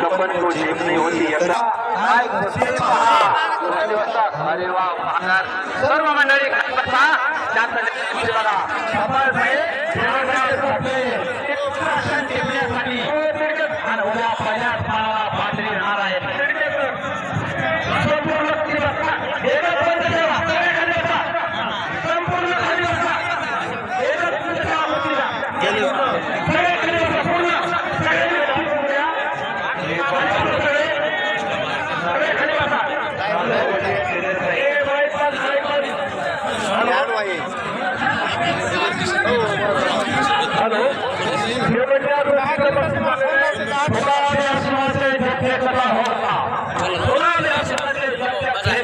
कंपन को झेपणी होती दिवसात अरे वा सर्व मंडळी बसा शांत बघा उत्कृष्ट टिपण्यासाठी आणि उद्या पहिल्याच मानाला पात्री राहणार आहे संपूर्ण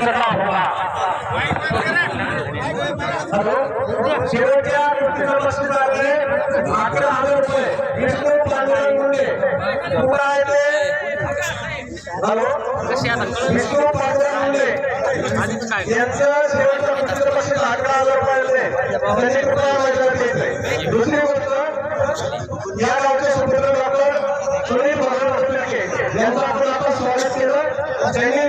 कसा होता हॅलो शेवटच्या गोष्टीचं बक्षीस आहे अकरा हजार रुपये विष्णू पांडुरंग कुठं आहे ते हॅलो विष्णू पांडुरंग यांचं शेवटचं पुस्तक बक्षीस अकरा हजार रुपये त्यांनी कृपया मैदानात घ्यायचंय दुसरी गोष्ट या गावचे सुनील भगवान यांचं आपण स्वागत केलं. त्यांनी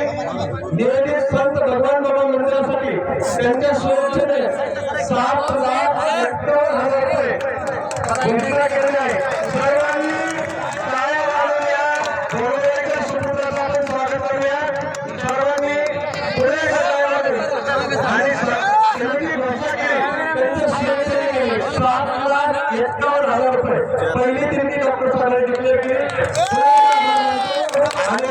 निवेदित संत भगवान बाबा मंदिरासाठी त्यांच्या सुरक्षेने सात लाख आणि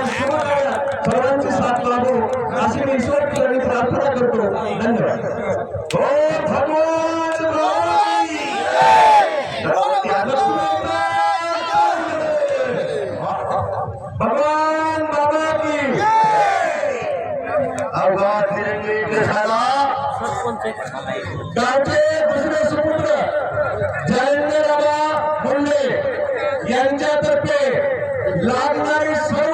सर्वांची साथ लाभो अशी मी ईश्वर ठिकाणी प्रार्थना करतो. धन्यवाद. हो भगवान बाबा की अवघात तिरंगी दिसायला गावचे दुसरे सुपुत्र जयंत बाबा मुंडे यांच्यातर्फे लागणारी सर्व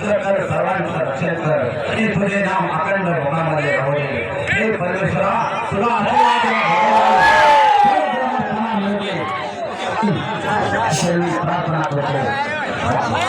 सर्वांचं कर सर्वांचं रक्षण कर हे तुझे नाम अखंड भोगामध्ये राहू दे हे परमेश्वरा तुला आशीर्वाद. तुझं प्रार्थना करतो हे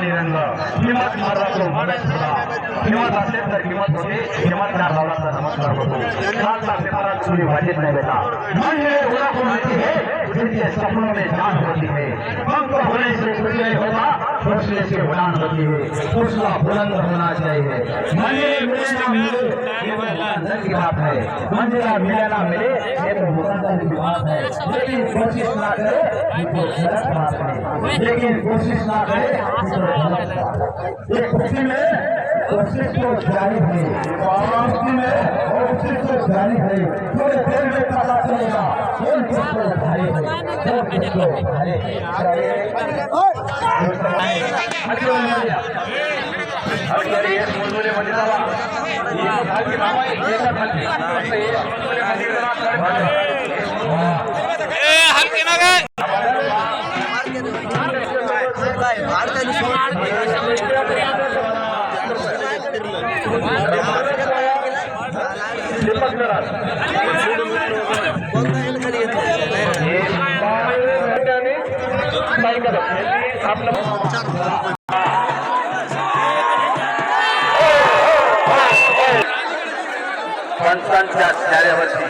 मर्दानी रंग किंमत मर्दातो मदत होता असेल तर किंमत होते त्या भावाचा नमस्कार होतो सात लाख पेपरात तुम्ही वाजित नहीं बेटा मन है बुरा को आती है जिनके सपनों में जान होती है पंख होने से कुछ नहीं होता हौसले से उड़ान होती है हौसला बुलंद होना चाहिए मने मिले ना मिले तो है मंजिला मिले मिले ये तो मुकद्दर की बात है लेकिन कोशिश ना करे तो गलत बात है लेकिन कोशिश ना करे ये तो खुशी में कोशिश तो जारी है खुशी में और किसको जारी है थोड़े देर में पता चलेगा कौन किसको भाई है कौन किसको भाई है। हल्के नगर पंचांच्या न्यायावरती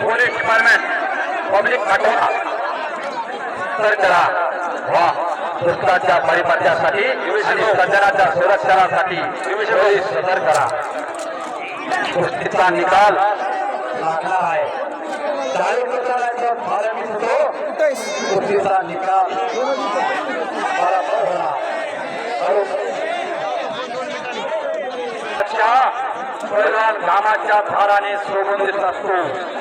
पोलीस डिपार्टमेंट पब्लिक पाठवा तर करा वा दुष्टाच्या परिपत्यासाठी आणि सज्जनाच्या सुरक्षणासाठी सदर करा. कुस्तीचा निकाल. लागला आहे. प्रकाराच्या फारमी होतो कुस्तीचा निकाल. परिवार घामाच्या भाराने असतो.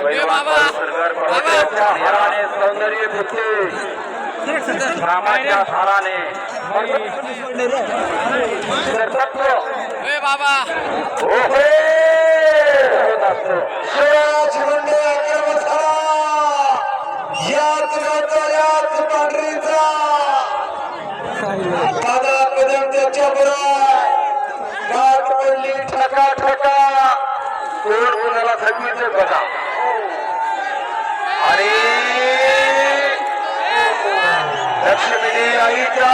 परिवाराच्या हाराने सौंदर्य भेटते. घामाच्या भाराने. बाबा. हो हो. कोण कोणाला थकवीच बघा आणि लक्ष्मी आईच्या